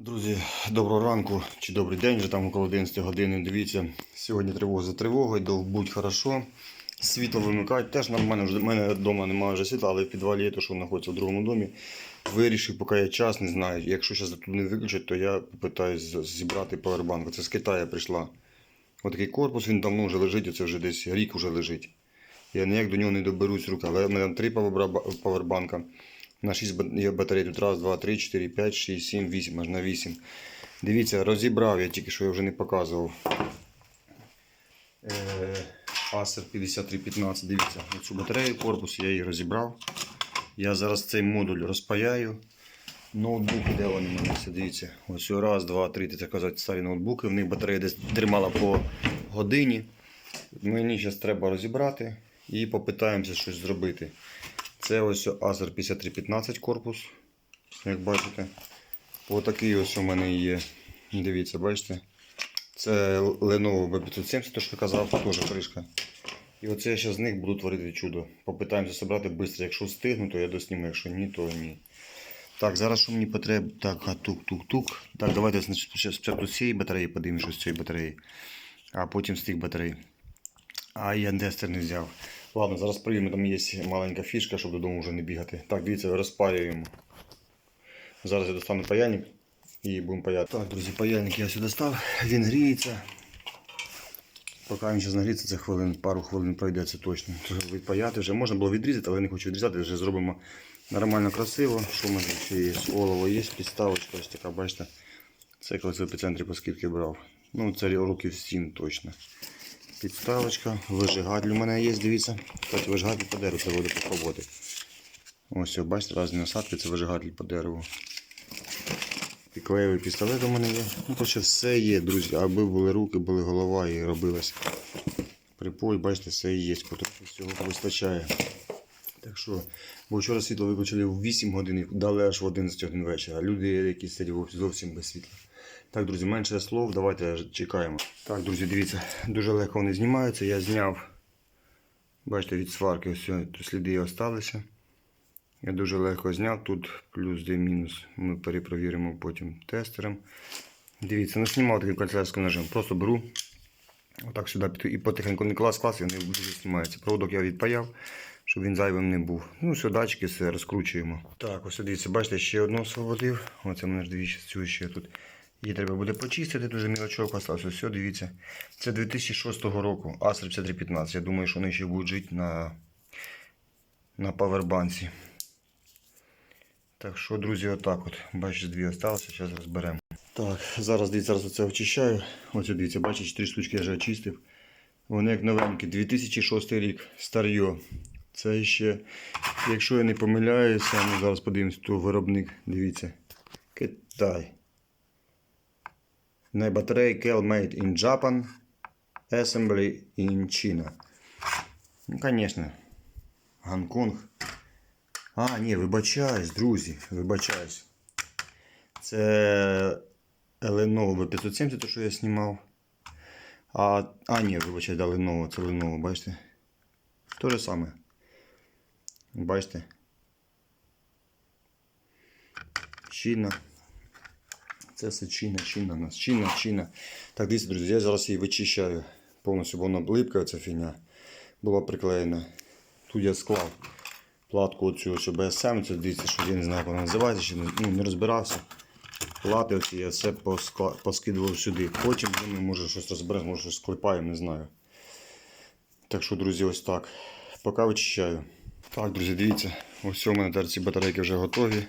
Друзі, доброго ранку чи добрий день, вже там около 11 години. Дивіться, сьогодні тривога за тривогою, будь хорошо. Світло вимикають, теж нормально, в мене вдома немає вже світла, але в підвалі є те, що знаходиться в другому домі. Вирішив, поки є час, не знаю. Якщо зараз тут не виключать, то я попитаюсь зібрати павербанк. Це з Китаю прийшла. Отакий корпус, він давно вже лежить, це вже десь рік вже лежить. Я ніяк до нього не доберусь руки, але в мене там три паверба- павербанка. На 6 є батарей тут. Раз, два, три, 4, 5, 6, 7, 8, аж на 8. Дивіться, розібрав я тільки що я вже не показував. Е, Acer 5315, дивіться, оцю батарею корпус, я її розібрав. Я зараз цей модуль розпаяю. Ноутбуки, де вони мене дивіться. Ось раз, два, три, так казати, старі ноутбуки. В них батарея десь тримала по годині. Мені зараз треба розібрати і попитаємося щось зробити. Це ось Acer 5315 корпус, як бачите. Отакий ось у мене є. Дивіться, бачите? Це Lenovo B570, то що казав, теж кришка. І оце я зараз з них буду творити чудо. Попитаємося зібрати швидко. Якщо встигну, то я досніму, якщо ні, то ні. Так, зараз що мені потрібно? Так, тук-тук-тук. Так, давайте спочатку з цієї батареї подивимося, з цієї батареї, а потім з тих батарей. А я дестер не взяв. Ладно, зараз приймемо, там є маленька фішка, щоб додому вже не бігати. Так, дивіться, розпаюємо. Зараз я достану паяльник і будемо паяти. Так, друзі, паяльник я сюди став, він гріється. Поки він зараз нагріється, це хвилин, пару хвилин пройде, це точно. Відпаяти вже можна було відрізати, але я не хочу відрізати, вже зробимо нормально красиво. Що в мене ще є? Олово є, підставочка ось така, бачите. Це колись в епіцентрі по скільки брав. Ну, це років 7 точно. Підставочка, вижигатель у мене є, дивіться. Кстати, вижигатель по дереву, це буде попробувати. Ось, бачите, різні насадки, це вижигатель по дереву. Піклеєвий пістолет у мене є. Ну, коротше, все є, друзі. Аби були руки, були голова і робилось. Припой, бачите, все є, всього вистачає. Так що, бо вчора світло виключили в 8 годин, дали аж в 11 годин вечора. Люди, які сидять зовсім без світла. Так, друзі, менше слов, давайте чекаємо. Так, друзі, дивіться, дуже легко вони знімаються. Я зняв, бачите, від сварки ось сліди залишилися. Я дуже легко зняв. Тут плюс де мінус. Ми перепровіримо потім тестером. Дивіться, не знімав таким канцелярським ножем. Просто беру. Отак сюди і потихеньку не клас клас, і вони дуже знімаються. Проводок я відпаяв, щоб він зайвим не був. Ну, все, датчики все розкручуємо. Так, ось дивіться, бачите, ще одну освободив. Оце мене ж дивіться, цю ще тут. Її треба буде почистити, дуже мілочок. Ось все, дивіться. Це 2006 року, Acer 5315. Я думаю, що вони ще будуть жити на, на павербанці. Так що, друзі, отак от. Бачите, дві осталося, зараз розберемо. Так, зараз дивіться, зараз оце очищаю. Ось дивіться, бачите, 4 штучки я вже очистив. Вони як новенькі, 2006 рік, старьо. Це ще, якщо я не помиляюся, ну зараз подивимось, то виробник, дивіться. Китай. На батареї Made in Japan. Assembly in China. Ну, звісно. Гонконг. А, ні, вибачаюсь, друзі, вибачаюсь. Це Lenovo B570, то, що я знімав. А, а ні, вибачаюсь, да, Lenovo, це Lenovo, бачите? То же саме. Бачите? Чина. Це все чина, чина нас. Чина, чина. Так, дивіться, друзі, я зараз її вичищаю. Повністю вона липка, ця фігня була приклеєна. Тут я склав платку оцю ось BSM, це дивіться, що я не знаю, як вона називається, ще не, ну, не розбирався. Плати оці я все поскла- поскидував сюди. Потім ними може щось розберемо, може щось склепаємо, не знаю. Так що, друзі, ось так. Поки вичищаю. Так, друзі, дивіться, ось у мене тепер ці батарейки вже готові.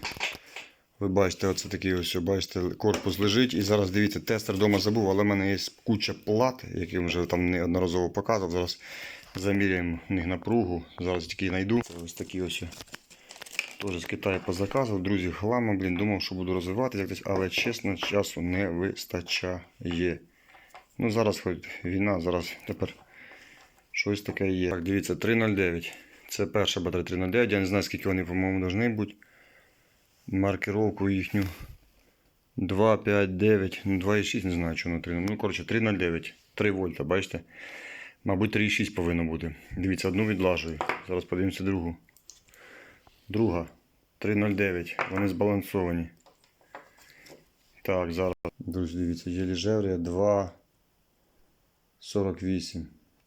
Ви бачите, оце такий ось, бачите, корпус лежить. І зараз дивіться, тестер вдома забув, але в мене є куча плат, які вже там неодноразово показував. Зараз заміряємо в них напругу. Зараз тільки знайду. Це ось такі ось. Теж з Китаю позаказував. Друзі, хлама, блін, думав, що буду розвивати якось, але чесно, часу не вистачає. Ну зараз хоч війна, зараз тепер щось таке є. Так, дивіться, 309. Це перша батарея 309. Я не знаю, скільки вони, по-моєму, повинні бути. Маркировку їхню 2, 5, 9, ну 2,6, не знаю, що на 3. Ну, коротше, 3,09. 3 вольта, бачите? Мабуть, 3,6 повинно бути. Дивіться, одну відлажую. Зараз подивимося другу. Друга 3,09. Вони збалансовані. Так, зараз. Друзі, дивіться, є ліжеврія 2,48.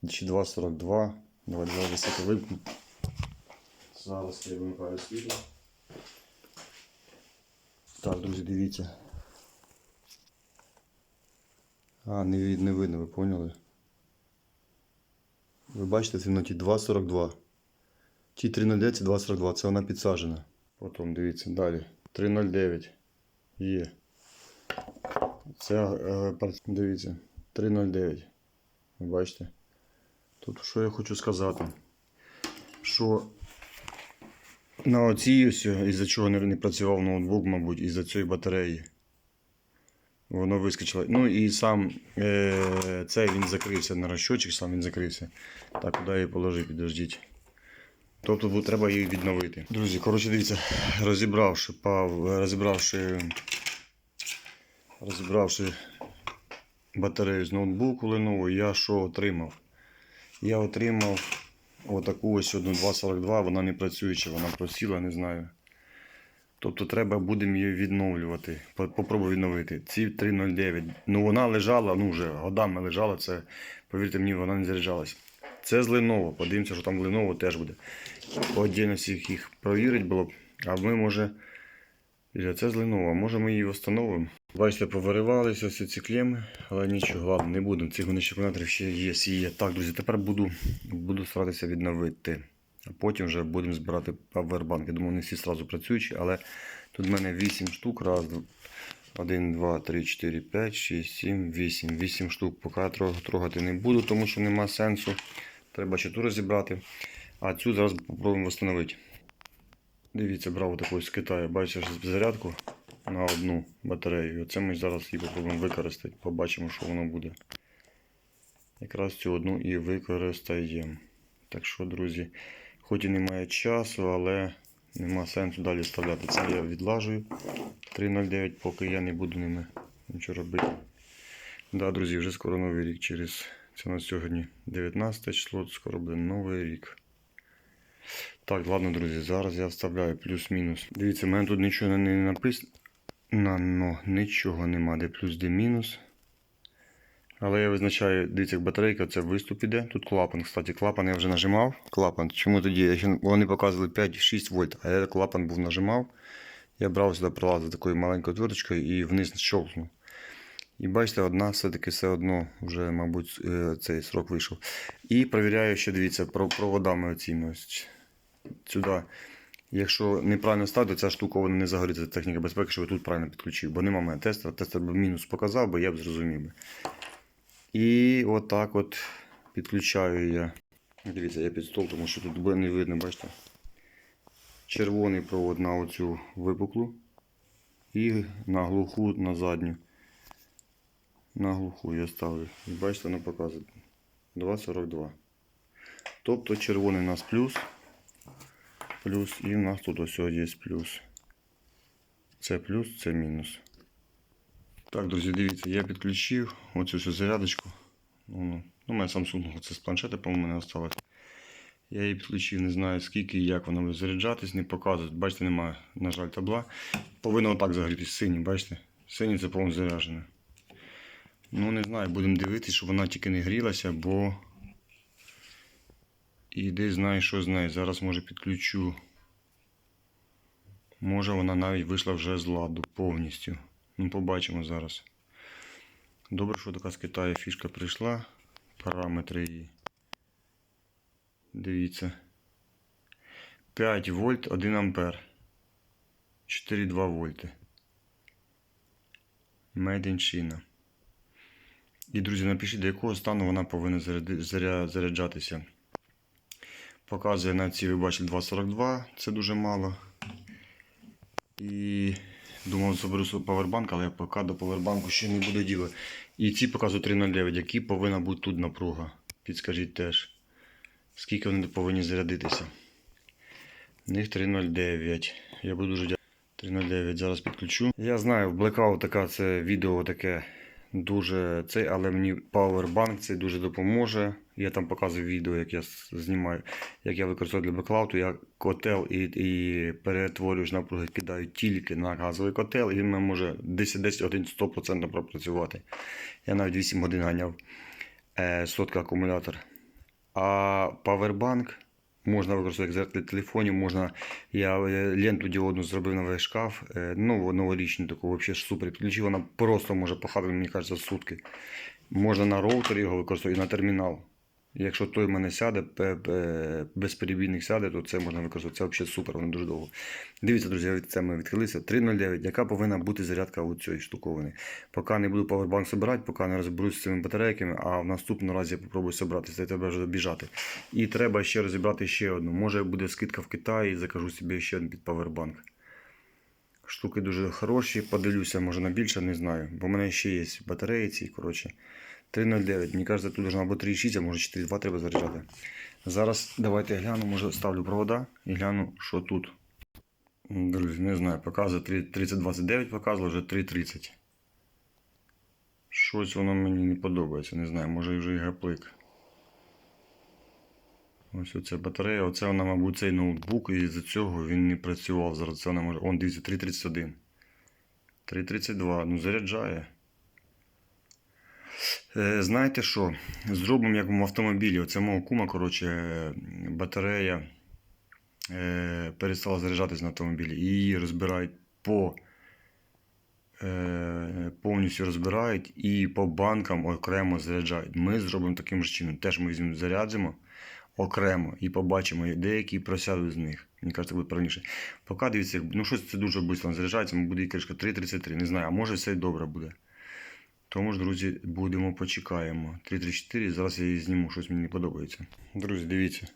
Чи 2,42. Давай два високо вимкну. Зараз я вимикаю світло. Так, друзі, дивіться. А, не, не видно, ви поняли? Ви бачите, в темноті 2,42. Ті 3,09 це 2,42, це вона підсаджена. Потім дивіться далі. 3,09. Є. Це е, дивіться. 3,09. Ви бачите? Тут що я хочу сказати? Що на оцій ось, із-за чого не, працював ноутбук, мабуть, із-за цієї батареї. Воно вискочило. Ну і сам е, цей він закрився на розчотчик, сам він закрився. Так, куди її положив, підождіть. Тобто треба її відновити. Друзі, коротше, дивіться, розібравши пав, розібравши, розібравши батарею з ноутбуку Lenovo, я що отримав? Я отримав отаку ось одну 242, вона не працююча, вона просіла, не знаю. Тобто треба будемо її відновлювати. Попробую відновити. Ці 309. Ну вона лежала, ну вже годами лежала, це, повірте мені, вона не заряджалась. Це з Lenovo. Подивимося, що там Lenovo теж буде. По отдельності їх провірити було б. А ми може. Це з Lenovo, може ми її встановимо. Бачите, повиривалися всі ці клеми, але нічого, ладно, не будемо. Цих вони ще є, є. Так, друзі, тепер буду, буду старатися відновити. А потім вже будемо збирати павербанк. Я думаю, вони всі одразу працюючі, але тут в мене 8 штук. Раз, 1, 2, 3, 4, 5, 6, 7, 8. 8 штук. Поки я трогати не буду, тому що нема сенсу. Треба ще ту розібрати. А цю зараз попробуємо встановити. Дивіться, брав таку з Китаю. Бачите, зарядку на одну батарею. Оце ми зараз її попробуємо використати. Побачимо, що воно буде. Якраз цю одну і використаємо. Так що, друзі, хоч і немає часу, але нема сенсу далі вставляти. Це я відлажую 3.09, поки я не буду ними нічого робити. Да, друзі, вже скоро новий рік через це на сьогодні 19 число, скоро буде новий рік. Так, ладно, друзі, зараз я вставляю плюс-мінус. Дивіться, в мене тут нічого не написано. На, ну, нічого нема, де плюс, де мінус. Але я визначаю, дивіться, як батарейка, це виступ іде. Тут клапан. Кстати, клапан я вже нажимав. Клапан. Чому тоді? Вони показували 5-6 вольт, а я клапан був нажимав. Я брав сюди пролазив такою маленькою отверточкою і вниз щелкнув. І бачите, одна все-таки все одно вже, мабуть, е, цей срок вийшов. І перевіряю ще, дивіться, про проводами оціми. Сюди. Якщо неправильно ставити, ця штука вона не загориться. Техніка безпеки, щоб я тут правильно підключив. Бо нема мене тестера. Тестер би мінус показав, бо я б зрозумів. би. І отак от підключаю я. Дивіться, я під стол, тому що тут не видно, бачите? Червоний провод на оцю випуклу і на глуху на задню. На глуху я ставлю. І бачите, воно показує 2,42. Тобто червоний у нас плюс. Плюс і в нас тут ось є плюс. Це плюс, це мінус. Так, друзі, дивіться, я підключив оцю всю зарядочку. Ну, у мене Samsung, це з планшета, по-моєму, мене осталось. Я її підключив, не знаю скільки і як вона буде заряджатись, не показує. Бачите, немає, на жаль, табла. Повинно отак загорітись синій, бачите? Синій це повністю заряджене. Ну, не знаю, будемо дивитися, щоб вона тільки не грілася, бо. І десь знаю, що з нею. Зараз може підключу. Може вона навіть вийшла вже з ладу повністю. Ну, побачимо зараз. Добре, що така з Китаю фішка прийшла. Параметри її. Дивіться. 5 вольт 1 ампер. 4,2 вольти. Made. І, друзі, напишіть, до якого стану вона повинна заряджатися. Показує на ці, ви бачите, 2,42. Це дуже мало. І думав, заберу павербанк, але поки до павербанку ще не буде діла. І ці показують 3,09, які повинна бути тут напруга. Підскажіть теж, скільки вони повинні зарядитися. В них 3,09. Я буду дуже дякувати. 3,09 зараз підключу. Я знаю, в Blackout така це відео таке дуже цей, але мені Powerbank цей дуже допоможе. Я там показую відео, як я знімаю, як я використовую для беклауту. Я котел і, і перетворюєш напруги, кидаю тільки на газовий котел, і він може 10-10 один 100% пропрацювати. Я навіть 8 годин ганяв е, сотка акумулятор. А павербанк можна використовувати як зеркало телефонів, можна. Я е, ленту діодну зробив на весь шкаф, нову ну, новорічну таку, взагалі супер. Підключив, вона просто може похати, мені кажеться, сутки. Можна на роутер його використовувати і на термінал. Якщо той в мене сяде, пе- пе- безперебійник сяде, то це можна використовувати. Це взагалі супер, воно дуже довго. Дивіться, друзі, від це ми відхилилися. 3.09. Яка повинна бути зарядка у цієї штуковини? Поки не буду павербанк збирати, поки не розберусь з цими батарейками, а в наступному разі я попробую зібратися, це треба вже біжати. І треба ще розібрати ще одну. Може буде скидка в Китаї, і закажу собі ще один під павербанк. Штуки дуже хороші, подивлюся, може на більше, не знаю. Бо в мене ще є батареї ці, коротше. 3.09. Мені кажеться, тут бути 3.6, а може 4.2 треба заряджати. Зараз давайте гляну, може ставлю провода і гляну, що тут. Друзі, не знаю, показує 3 3029, показувало вже 3.30. Щось воно мені не подобається, не знаю, може вже і гаплик. Ось оця батарея, оце вона, мабуть, цей ноутбук, і з-за цього він не працював. Зараз це вона може. Он, дивіться, 3.31. 3.32, ну заряджає. Е, знаєте що? Зробимо як в автомобілі. Оце мого кума, коротше, батарея е, перестала заряджатись на автомобілі. І її розбирають по. Е, повністю розбирають і по банкам окремо заряджають. Ми зробимо таким же чином. Теж ми візьмемо заряджимо окремо і побачимо, деякі просядуть з них. Мені кажеться, буде правильніше. Поки дивіться, ну щось це дуже швидко заряджається, буде і кришка 3.33, не знаю, а може все й добре буде. Тому ж, друзі, будемо почекаємо. 3.34, зараз я її зніму, щось мені не подобається. Друзі, дивіться,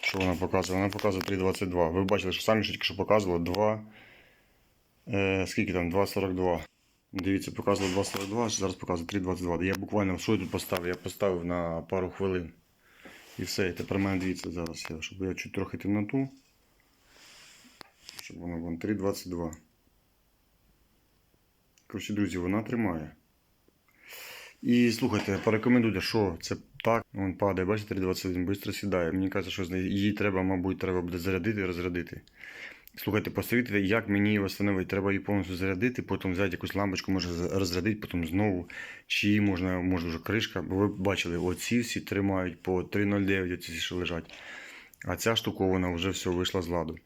що вона показує. Вона показує 3.22. Ви бачили, що самі тільки що показувало 2. Е, скільки там? 2.42. Дивіться, показувало 2.42, зараз показує 3.22. Я буквально що я тут поставив? Я поставив на пару хвилин. І все, і тепер мене дивіться зараз, я, щоб я чуть трохи темноту. Щоб воно вон 3.22. Коротше, друзі, вона тримає. І слухайте, порекомендуйте, що це так. Вон падає, бачите, 3.21, швидко сідає. Мені кажеться, що її треба, мабуть, треба буде зарядити і розрядити. Слухайте, посовітуйте, як мені її встановити. Треба її повністю зарядити, потім взяти якусь лампочку, може розрядити, потім знову. Чи можна, може вже кришка. Бо ви бачили, оці всі тримають по 3,09, оці що лежать. А ця штуковина вже все вийшла з ладу.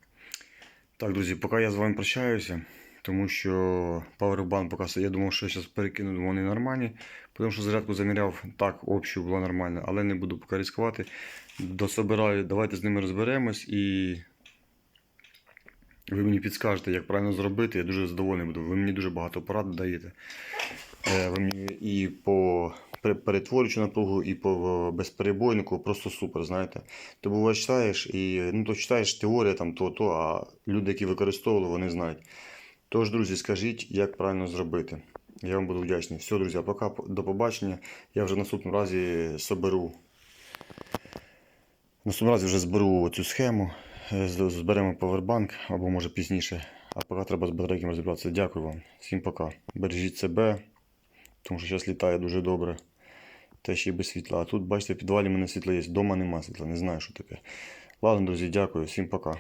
Так, друзі, поки я з вами прощаюся, тому що Powerbank що- я думав, що я зараз перекину, вони нормальні. Тому що зарядку заміряв, так, общу була нормальна, але не буду поки ризикувати. Дособираю, давайте з ними розберемось і ви мені підскажете, як правильно зробити. Я дуже задоволений буду. Ви мені дуже багато порад даєте. Е, Ви мені і по пере- перетворюючу напругу, і по безперебойнику просто супер, знаєте. Ти буває читаєш і ну, то читаєш теорія там то, то, а люди, які використовували, вони знають. Тож, друзі, скажіть, як правильно зробити. Я вам буду вдячний. Все, друзі, пока, до побачення. Я вже наступному разі соберу. В наступному разі вже зберу цю схему. Е, Зберемо повербанк або може пізніше. А поки треба з батарейками розібратися. Дякую вам. Всім пока. Бережіть себе, тому що зараз літає дуже добре. Те ще й без світла. А тут, бачите, в підвалі в мене світло є. Дома нема світла, не знаю, що таке. Ладно, друзі, дякую. Всім пока.